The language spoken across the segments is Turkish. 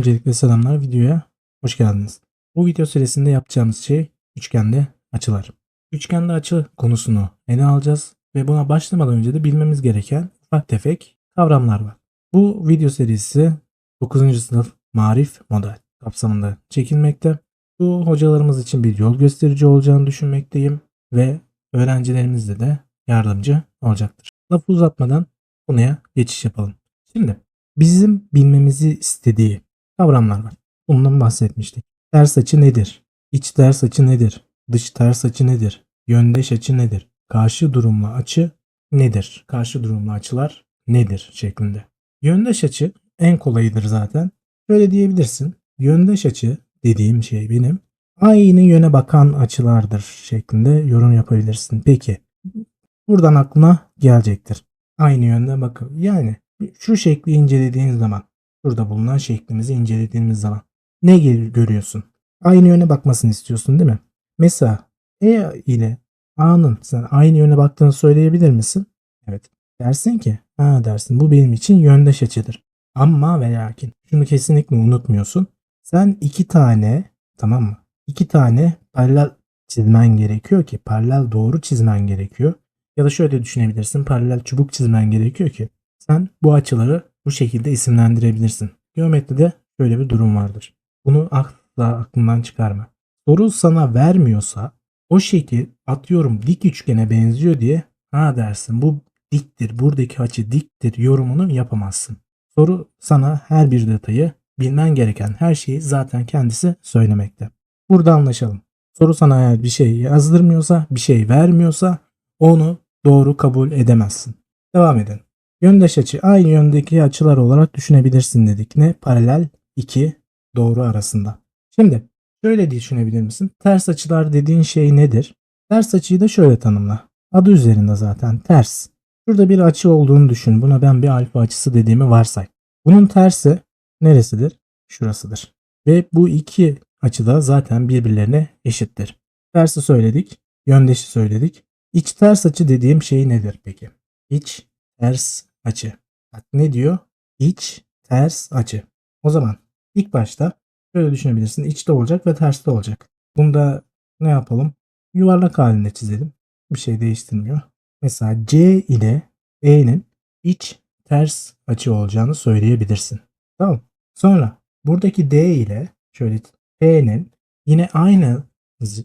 Öncelikle selamlar videoya hoş geldiniz. Bu video süresinde yapacağımız şey üçgende açılar. Üçgende açı konusunu ele alacağız ve buna başlamadan önce de bilmemiz gereken ufak tefek kavramlar var. Bu video serisi 9. sınıf marif model kapsamında çekilmekte. Bu hocalarımız için bir yol gösterici olacağını düşünmekteyim ve öğrencilerimizle de yardımcı olacaktır. Lafı uzatmadan konuya geçiş yapalım. Şimdi bizim bilmemizi istediği kavramlar var. Bundan bahsetmiştik. Ters açı nedir? İç ters açı nedir? Dış ters açı nedir? Yöndeş açı nedir? Karşı durumlu açı nedir? Karşı durumlu açılar nedir şeklinde. Yöndeş açı en kolayıdır zaten. Böyle diyebilirsin. Yöndeş açı dediğim şey benim aynı yöne bakan açılardır şeklinde yorum yapabilirsin. Peki buradan aklına gelecektir. Aynı yönde bakın. Yani şu şekli incelediğin zaman burada bulunan şeklimizi incelediğimiz zaman ne görüyorsun? Aynı yöne bakmasını istiyorsun değil mi? Mesela E ile A'nın sen aynı yöne baktığını söyleyebilir misin? Evet. Dersin ki ha dersin bu benim için yöndeş açıdır. Ama ve lakin şunu kesinlikle unutmuyorsun. Sen iki tane tamam mı? İki tane paralel çizmen gerekiyor ki paralel doğru çizmen gerekiyor. Ya da şöyle düşünebilirsin paralel çubuk çizmen gerekiyor ki sen bu açıları bu şekilde isimlendirebilirsin. Geometride böyle bir durum vardır. Bunu asla aklından çıkarma. Soru sana vermiyorsa o şekil atıyorum dik üçgene benziyor diye ha dersin bu diktir buradaki açı diktir yorumunu yapamazsın. Soru sana her bir detayı bilmen gereken her şeyi zaten kendisi söylemekte. Burada anlaşalım. Soru sana eğer bir şey yazdırmıyorsa, bir şey vermiyorsa onu doğru kabul edemezsin. Devam edelim. Yöndeş açı aynı yöndeki açılar olarak düşünebilirsin dedik. Ne? Paralel iki doğru arasında. Şimdi şöyle düşünebilir misin? Ters açılar dediğin şey nedir? Ters açıyı da şöyle tanımla. Adı üzerinde zaten ters. Şurada bir açı olduğunu düşün. Buna ben bir alfa açısı dediğimi varsay. Bunun tersi neresidir? Şurasıdır. Ve bu iki açı da zaten birbirlerine eşittir. Tersi söyledik. Yöndeşi söyledik. İç ters açı dediğim şey nedir peki? İç ters açı. Bak ne diyor? İç ters açı. O zaman ilk başta şöyle düşünebilirsin. İçte olacak ve terste olacak. Bunda ne yapalım? Yuvarlak halinde çizelim. Bir şey değiştirmiyor. Mesela C ile E'nin iç ters açı olacağını söyleyebilirsin. Tamam. Sonra buradaki D ile şöyle P'nin yine aynı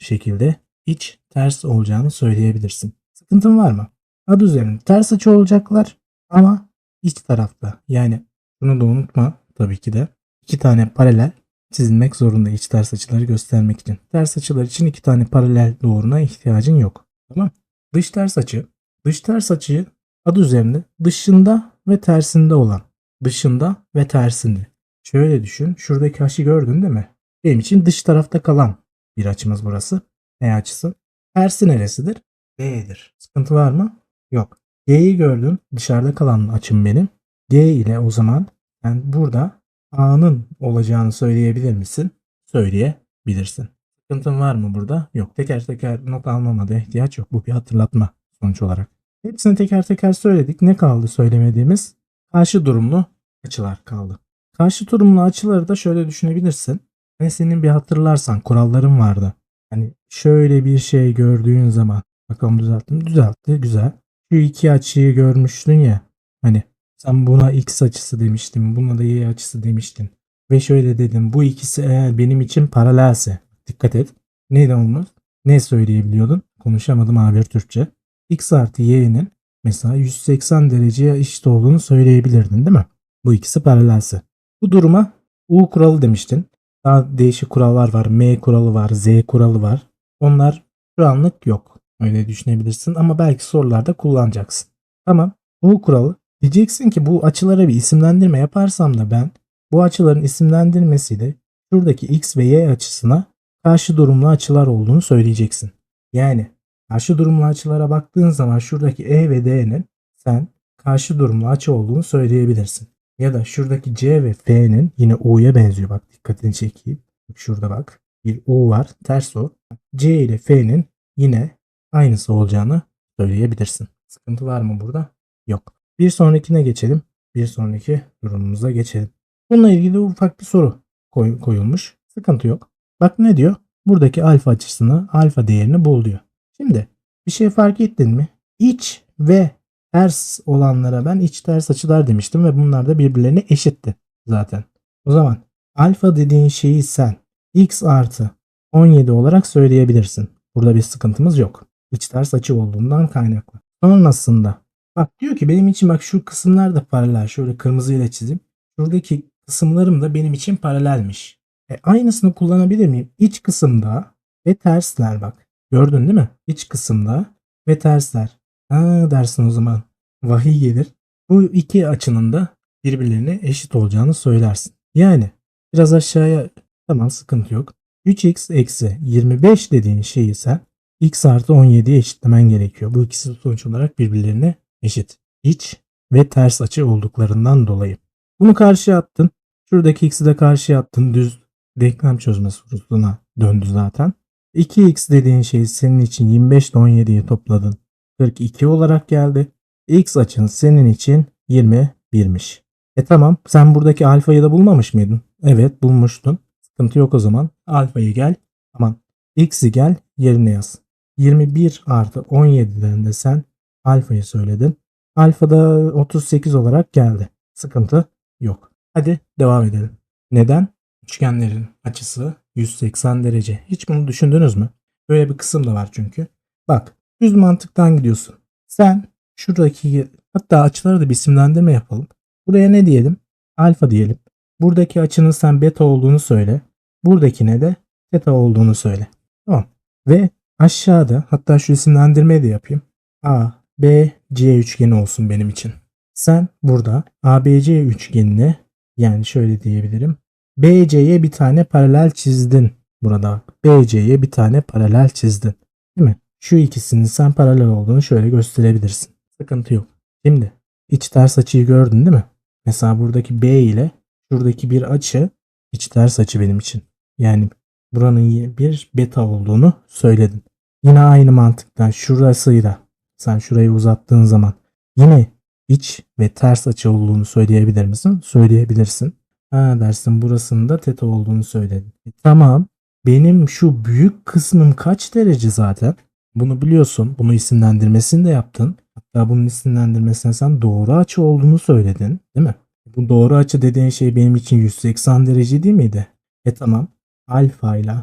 şekilde iç ters olacağını söyleyebilirsin. Sıkıntın var mı? Adı üzerinde ters açı olacaklar ama iç tarafta. Yani bunu da unutma tabii ki de. iki tane paralel çizilmek zorunda iç ters açıları göstermek için. Ters açılar için iki tane paralel doğruna ihtiyacın yok. Tamam. Dış ters açı. Dış ters açıyı adı üzerinde dışında ve tersinde olan. Dışında ve tersinde. Şöyle düşün. Şuradaki açı gördün değil mi? Benim için dış tarafta kalan bir açımız burası. Ne açısı? Tersi neresidir? B'dir. Sıkıntı var mı? Yok. G'yi gördüm. Dışarıda kalan açım benim. G ile o zaman yani burada A'nın olacağını söyleyebilir misin? Söyleyebilirsin. Sıkıntın var mı burada? Yok. Teker teker not almama da ihtiyaç yok. Bu bir hatırlatma sonuç olarak. Hepsini teker teker söyledik. Ne kaldı söylemediğimiz? Karşı durumlu açılar kaldı. Karşı durumlu açıları da şöyle düşünebilirsin. Hani senin bir hatırlarsan kuralların vardı. Hani şöyle bir şey gördüğün zaman bakalım düzelttim. Düzeltti. Güzel. Şu iki açıyı görmüştün ya. Hani sen buna x açısı demiştin. Buna da y açısı demiştin. Ve şöyle dedim. Bu ikisi eğer benim için paralelse. Dikkat et. Neydi olmaz? Ne söyleyebiliyordun? Konuşamadım A1 Türkçe. X artı y'nin mesela 180 dereceye eşit olduğunu söyleyebilirdin değil mi? Bu ikisi paralelse. Bu duruma U kuralı demiştin. Daha değişik kurallar var. M kuralı var. Z kuralı var. Onlar şu anlık yok. Öyle düşünebilirsin ama belki sorularda kullanacaksın. Tamam. Bu kuralı diyeceksin ki bu açılara bir isimlendirme yaparsam da ben bu açıların isimlendirmesiyle şuradaki x ve y açısına karşı durumlu açılar olduğunu söyleyeceksin. Yani karşı durumlu açılara baktığın zaman şuradaki e ve d'nin sen karşı durumlu açı olduğunu söyleyebilirsin. Ya da şuradaki C ve F'nin yine U'ya benziyor. Bak dikkatini çekeyim. Şurada bak. Bir U var. Ters o. C ile F'nin yine aynısı olacağını söyleyebilirsin. Sıkıntı var mı burada? Yok. Bir sonrakine geçelim. Bir sonraki durumumuza geçelim. Bununla ilgili ufak bir soru koy- koyulmuş. Sıkıntı yok. Bak ne diyor? Buradaki alfa açısını, alfa değerini bul diyor. Şimdi bir şey fark ettin mi? İç ve ters olanlara ben iç ters açılar demiştim ve bunlar da birbirlerine eşitti zaten. O zaman alfa dediğin şeyi sen x artı 17 olarak söyleyebilirsin. Burada bir sıkıntımız yok. İç ters açı olduğundan kaynaklı. Sonrasında bak diyor ki benim için bak şu kısımlar da paralel. Şöyle kırmızıyla çizeyim. Şuradaki kısımlarım da benim için paralelmiş. E, aynısını kullanabilir miyim? İç kısımda ve tersler bak. Gördün değil mi? İç kısımda ve tersler. Ha dersin o zaman. Vahiy gelir. Bu iki açının da birbirlerine eşit olacağını söylersin. Yani biraz aşağıya tamam sıkıntı yok. 3x eksi 25 dediğin şeyi sen x artı 17'ye eşitlemen gerekiyor. Bu ikisi sonuç olarak birbirlerine eşit. İç ve ters açı olduklarından dolayı. Bunu karşıya attın. Şuradaki x'i de karşıya attın. Düz denklem çözme sorusuna döndü zaten. 2x dediğin şey senin için 25 ile 17'yi topladın. 42 olarak geldi. X açın senin için 21'miş. E tamam sen buradaki alfayı da bulmamış mıydın? Evet bulmuştun. Sıkıntı yok o zaman. Alfayı gel. Aman x'i gel yerine yaz. 21 artı 17'den de sen alfayı söyledin. Alfa da 38 olarak geldi. Sıkıntı yok. Hadi devam edelim. Neden? Üçgenlerin açısı 180 derece. Hiç bunu düşündünüz mü? Böyle bir kısım da var çünkü. Bak düz mantıktan gidiyorsun. Sen şuradaki hatta açıları da bir isimlendirme yapalım. Buraya ne diyelim? Alfa diyelim. Buradaki açının sen beta olduğunu söyle. Buradakine de theta olduğunu söyle. Tamam. Ve aşağıda hatta şu isimlendirmeyi de yapayım. A, B, C üçgeni olsun benim için. Sen burada ABC üçgenine yani şöyle diyebilirim. BC'ye bir tane paralel çizdin burada. BC'ye bir tane paralel çizdin. Değil mi? Şu ikisinin sen paralel olduğunu şöyle gösterebilirsin. Sıkıntı yok. Şimdi iç ters açıyı gördün değil mi? Mesela buradaki B ile şuradaki bir açı iç ters açı benim için. Yani buranın bir beta olduğunu söyledin. Yine aynı mantıktan şurasıyla sen şurayı uzattığın zaman yine iç ve ters açı olduğunu söyleyebilir misin? Söyleyebilirsin. Ha dersin burasının da teta olduğunu söyledin. E, tamam. Benim şu büyük kısmım kaç derece zaten? Bunu biliyorsun. Bunu isimlendirmesini de yaptın. Hatta bunun isimlendirmesine sen doğru açı olduğunu söyledin. Değil mi? Bu doğru açı dediğin şey benim için 180 derece değil miydi? E tamam. Alfa ile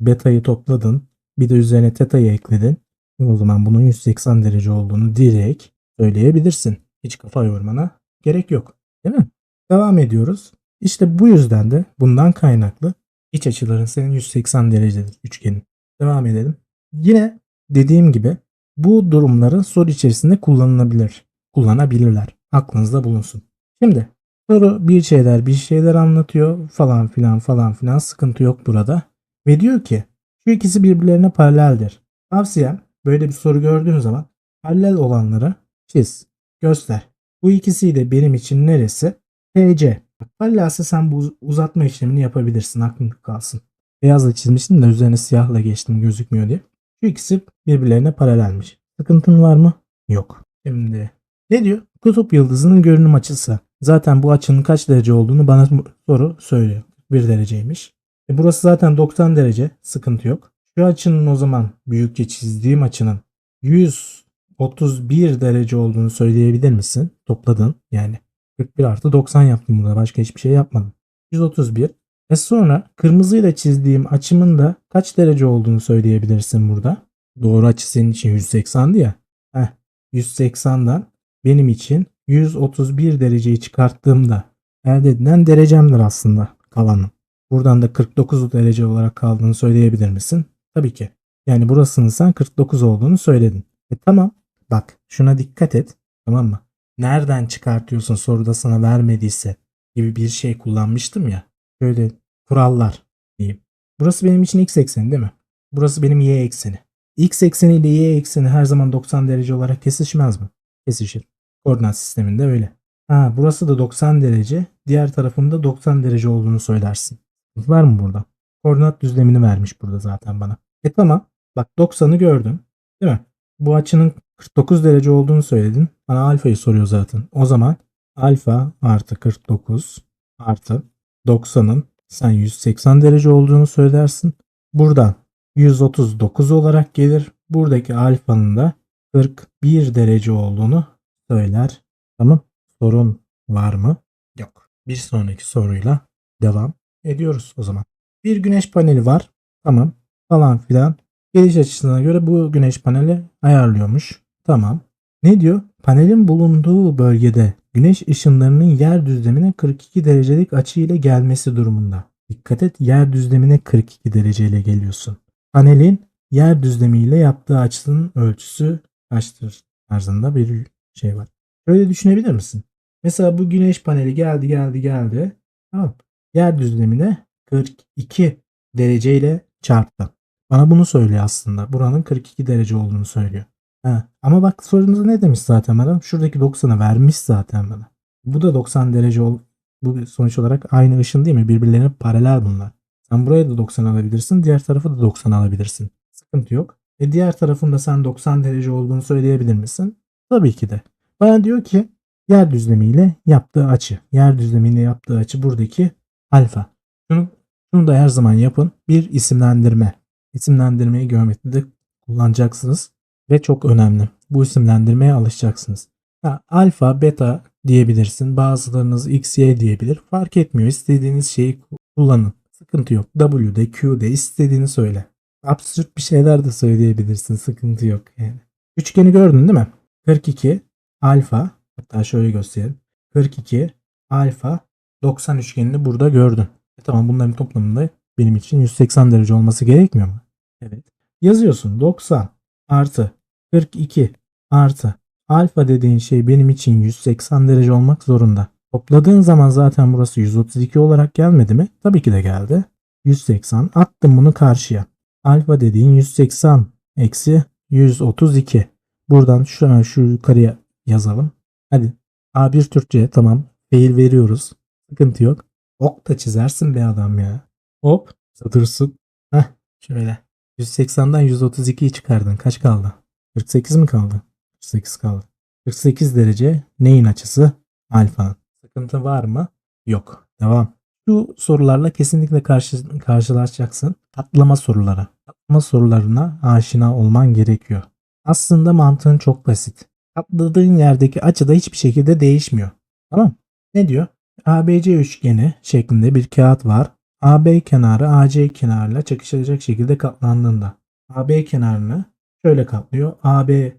beta'yı topladın. Bir de üzerine teta'yı ekledin. O zaman bunun 180 derece olduğunu direkt söyleyebilirsin. Hiç kafa yormana gerek yok. Değil mi? Devam ediyoruz. İşte bu yüzden de bundan kaynaklı iç açıların senin 180 derecedir üçgenin. Devam edelim. Yine dediğim gibi bu durumların soru içerisinde kullanılabilir. Kullanabilirler. Aklınızda bulunsun. Şimdi soru bir şeyler bir şeyler anlatıyor falan filan falan filan sıkıntı yok burada. Ve diyor ki şu ikisi birbirlerine paraleldir. Tavsiyem böyle bir soru gördüğün zaman paralel olanları çiz, göster. Bu ikisi de benim için neresi? TC. Paralelse sen bu uzatma işlemini yapabilirsin. Aklında kalsın. Beyazla çizmiştim de üzerine siyahla geçtim gözükmüyor diye. Şu ikisi birbirlerine paralelmiş. Sıkıntın var mı? Yok. Şimdi ne diyor? Kutup yıldızının görünüm açısı. Zaten bu açının kaç derece olduğunu bana soru söylüyor. 1 dereceymiş. E burası zaten 90 derece. Sıkıntı yok. Şu açının o zaman büyükçe çizdiğim açının 131 derece olduğunu söyleyebilir misin? Topladın yani. 41 artı 90 yaptım burada. Başka hiçbir şey yapmadım. 131. E sonra kırmızıyla çizdiğim açımın da kaç derece olduğunu söyleyebilirsin burada. Doğru açı senin için 180'di ya. Heh, 180'dan benim için 131 dereceyi çıkarttığımda elde edilen derecemdir aslında kalanın. Buradan da 49 derece olarak kaldığını söyleyebilir misin? Tabii ki. Yani burasının sen 49 olduğunu söyledin. E tamam. Bak şuna dikkat et. Tamam mı? Nereden çıkartıyorsun soruda sana vermediyse gibi bir şey kullanmıştım ya. Böyle kurallar diyeyim. Burası benim için x ekseni değil mi? Burası benim y ekseni. X ekseni ile y ekseni her zaman 90 derece olarak kesişmez mi? Kesişir. Koordinat sisteminde öyle. Ha burası da 90 derece. Diğer tarafında 90 derece olduğunu söylersin. Var mı burada? Koordinat düzlemini vermiş burada zaten bana. E tamam. Bak 90'ı gördün. Değil mi? Bu açının 49 derece olduğunu söyledin. Bana alfayı soruyor zaten. O zaman alfa artı 49 artı 90'ın sen 180 derece olduğunu söylersin. Buradan 139 olarak gelir. Buradaki alfanın da 41 derece olduğunu söyler. Tamam. Sorun var mı? Yok. Bir sonraki soruyla devam ediyoruz o zaman. Bir güneş paneli var. Tamam. Falan filan. Geliş açısına göre bu güneş paneli ayarlıyormuş. Tamam. Ne diyor? Panelin bulunduğu bölgede güneş ışınlarının yer düzlemine 42 derecelik açı ile gelmesi durumunda. Dikkat et yer düzlemine 42 dereceyle geliyorsun. Panelin yer düzlemiyle yaptığı açının ölçüsü kaçtır tarzında bir şey var. Öyle düşünebilir misin? Mesela bu güneş paneli geldi geldi geldi. Tamam. Yer düzlemine 42 dereceyle çarptı. Bana bunu söylüyor aslında. Buranın 42 derece olduğunu söylüyor. Ha. Ama bak sorunuz ne demiş zaten bana? Şuradaki 90'ı vermiş zaten bana. Bu da 90 derece ol. Bu sonuç olarak aynı ışın değil mi? Birbirlerine paralel bunlar. Sen buraya da 90 alabilirsin. Diğer tarafı da 90 alabilirsin. Sıkıntı yok. E diğer tarafında sen 90 derece olduğunu söyleyebilir misin? Tabii ki de. Bana diyor ki yer düzlemiyle yaptığı açı. Yer düzlemiyle yaptığı açı buradaki alfa. Şunu, şunu da her zaman yapın. Bir isimlendirme. İsimlendirmeyi geometride kullanacaksınız. Ve çok önemli. Bu isimlendirmeye alışacaksınız. Ha, alfa, beta diyebilirsin. Bazılarınız x, y diyebilir. Fark etmiyor. İstediğiniz şeyi kullanın. Sıkıntı yok. W'de, Q'de istediğini söyle. Absürt bir şeyler de söyleyebilirsin. Sıkıntı yok yani. Üçgeni gördün değil mi? 42 alfa hatta şöyle göstereyim. 42 alfa 90 üçgenini burada gördün. E tamam bunların toplamında benim için 180 derece olması gerekmiyor mu? Evet. Yazıyorsun 90 artı 42 artı alfa dediğin şey benim için 180 derece olmak zorunda. Topladığın zaman zaten burası 132 olarak gelmedi mi? Tabii ki de geldi. 180 attım bunu karşıya. Alfa dediğin 180 eksi 132. Buradan şu an şu yukarıya yazalım. Hadi A1 Türkçe tamam. Fail veriyoruz. Sıkıntı yok. Ok da çizersin be adam ya. Hop satırsın. Heh şöyle. 180'den 132'yi çıkardın. Kaç kaldı? 48 mi kaldı? 48 kaldı. 48 derece neyin açısı? Alfa. Sıkıntı var mı? Yok. Devam. Şu sorularla kesinlikle karşı, karşılaşacaksın. Katlama soruları. Katlama sorularına aşina olman gerekiyor. Aslında mantığın çok basit. Katladığın yerdeki açı da hiçbir şekilde değişmiyor. Tamam Ne diyor? ABC üçgeni şeklinde bir kağıt var. AB kenarı AC kenarıyla çakışacak şekilde katlandığında AB kenarını şöyle katlıyor. AB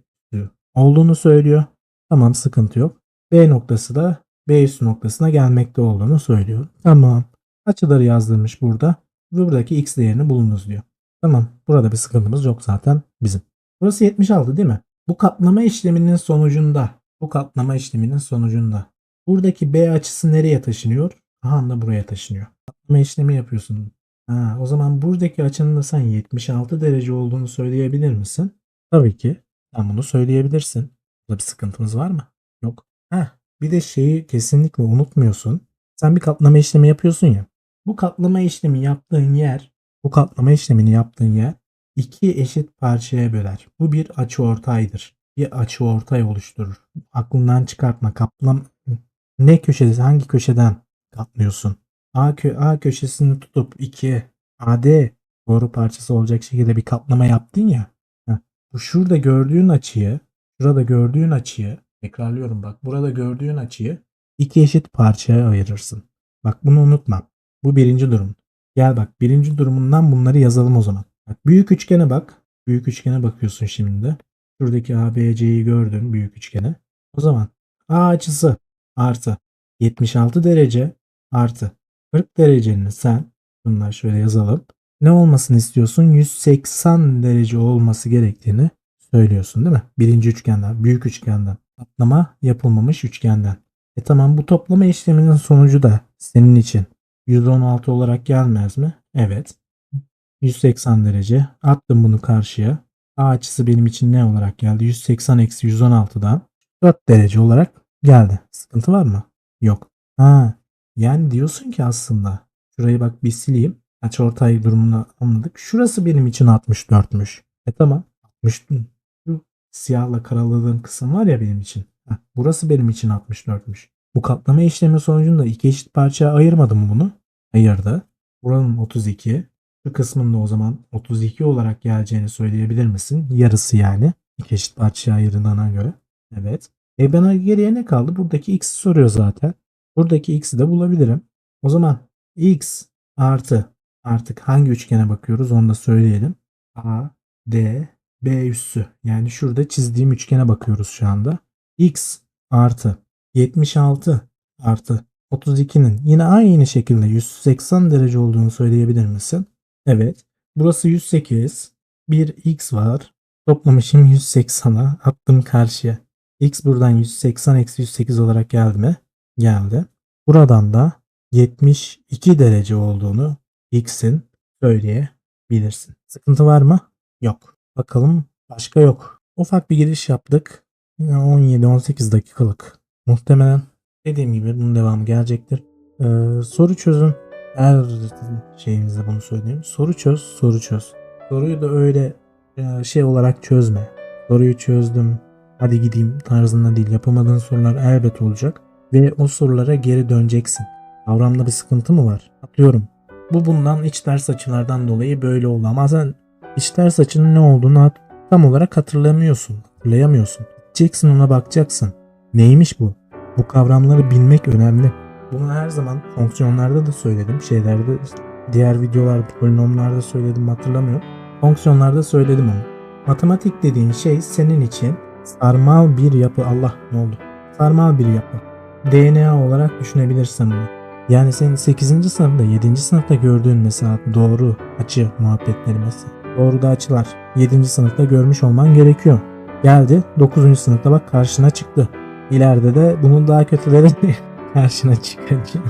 olduğunu söylüyor. Tamam sıkıntı yok. B noktası da B üstü noktasına gelmekte olduğunu söylüyor. Tamam. Açıları yazdırmış burada. Buradaki x değerini bulunuz diyor. Tamam. Burada bir sıkıntımız yok zaten bizim. Burası 76 değil mi? Bu katlama işleminin sonucunda bu katlama işleminin sonucunda buradaki B açısı nereye taşınıyor? Aha da buraya taşınıyor. Katlama işlemi yapıyorsun. Ha, o zaman buradaki açının da sen 76 derece olduğunu söyleyebilir misin? Tabii ki. Sen bunu söyleyebilirsin. Burada bir sıkıntımız var mı? Yok. Heh, bir de şeyi kesinlikle unutmuyorsun. Sen bir katlama işlemi yapıyorsun ya. Bu katlama işlemi yaptığın yer, bu katlama işlemini yaptığın yer iki eşit parçaya böler. Bu bir açı ortaydır. Bir açı ortay oluşturur. Aklından çıkartma. Kaplam ne köşesi hangi köşeden katlıyorsun? A, kö A köşesini tutup iki AD doğru parçası olacak şekilde bir katlama yaptın ya. Bu şurada gördüğün açıyı, şurada gördüğün açıyı tekrarlıyorum bak. Burada gördüğün açıyı iki eşit parçaya ayırırsın. Bak bunu unutma. Bu birinci durum. Gel bak birinci durumundan bunları yazalım o zaman. Bak, büyük üçgene bak. Büyük üçgene bakıyorsun şimdi. Şuradaki ABC'yi gördün büyük üçgene. O zaman A açısı artı 76 derece artı 40 derecenin sen bunlar şöyle yazalım. Ne olmasını istiyorsun? 180 derece olması gerektiğini söylüyorsun değil mi? Birinci üçgenden, büyük üçgenden. Katlama yapılmamış üçgenden. E tamam bu toplama işleminin sonucu da senin için 116 olarak gelmez mi? Evet. 180 derece. Attım bunu karşıya. A açısı benim için ne olarak geldi? 180 eksi 116'dan 4 derece olarak geldi. Sıkıntı var mı? Yok. Ha, yani diyorsun ki aslında şurayı bak bir sileyim. Açıortay durumunu anladık. Şurası benim için 64'müş. E tamam. 60 şu siyahla karaladığım kısım var ya benim için. Heh, burası benim için 64'müş. Bu katlama işlemi sonucunda iki eşit parçaya ayırmadım mı bunu? ayırdı. Buranın 32. Şu kısmında o zaman 32 olarak geleceğini söyleyebilir misin? Yarısı yani. İki eşit parçaya ayırdığına göre. Evet. E bana geriye ne kaldı? Buradaki x'i soruyor zaten. Buradaki x'i de bulabilirim. O zaman x artı artık hangi üçgene bakıyoruz onu da söyleyelim. A, D, B üssü. Yani şurada çizdiğim üçgene bakıyoruz şu anda. x artı 76 artı 32'nin yine aynı şekilde 180 derece olduğunu söyleyebilir misin? Evet. Burası 108. Bir x var. Toplamışım 180'a. Attım karşıya. x buradan 180 eksi 108 olarak geldi mi? Geldi. Buradan da 72 derece olduğunu x'in söyleyebilirsin. Sıkıntı var mı? Yok. Bakalım başka yok. Ufak bir giriş yaptık. 17-18 dakikalık. Muhtemelen dediğim gibi bunun devamı gelecektir. Ee, soru çözün. Her şeyimizde bunu söyleyeyim. Soru çöz, soru çöz. Soruyu da öyle e, şey olarak çözme. Soruyu çözdüm, hadi gideyim tarzında değil. Yapamadığın sorular elbet olacak. Ve o sorulara geri döneceksin. Kavramda bir sıkıntı mı var? Atlıyorum. Bu bundan iç ders açılardan dolayı böyle oldu. Ama sen iç ders açının ne olduğunu tam olarak hatırlamıyorsun. Hatırlayamıyorsun. Gideceksin ona bakacaksın. Neymiş bu? Bu kavramları bilmek önemli. Bunu her zaman fonksiyonlarda da söyledim. Şeylerde diğer videolarda polinomlarda söyledim hatırlamıyorum. Fonksiyonlarda söyledim onu. Matematik dediğin şey senin için sarmal bir yapı. Allah ne oldu? Sarmal bir yapı. DNA olarak düşünebilirsin bunu. Yani senin 8. sınıfta 7. sınıfta gördüğün mesela doğru açı muhabbetleri mesela. Doğru da açılar 7. sınıfta görmüş olman gerekiyor. Geldi 9. sınıfta bak karşına çıktı. İleride de bunun daha kötüleri karşına çıkacak.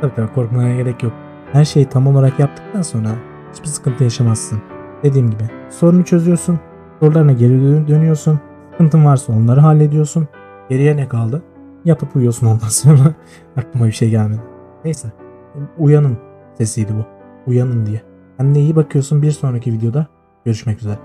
Tabii tabii korkmana gerek yok. Her şeyi tam olarak yaptıktan sonra hiçbir sıkıntı yaşamazsın. Dediğim gibi sorunu çözüyorsun. Sorularına geri dön- dönüyorsun. Sıkıntın varsa onları hallediyorsun. Geriye ne kaldı? Yatıp uyuyorsun ondan sonra. Aklıma bir şey gelmedi. Neyse. Uyanın sesiydi bu. Uyanın diye. Kendine iyi bakıyorsun. Bir sonraki videoda görüşmek üzere.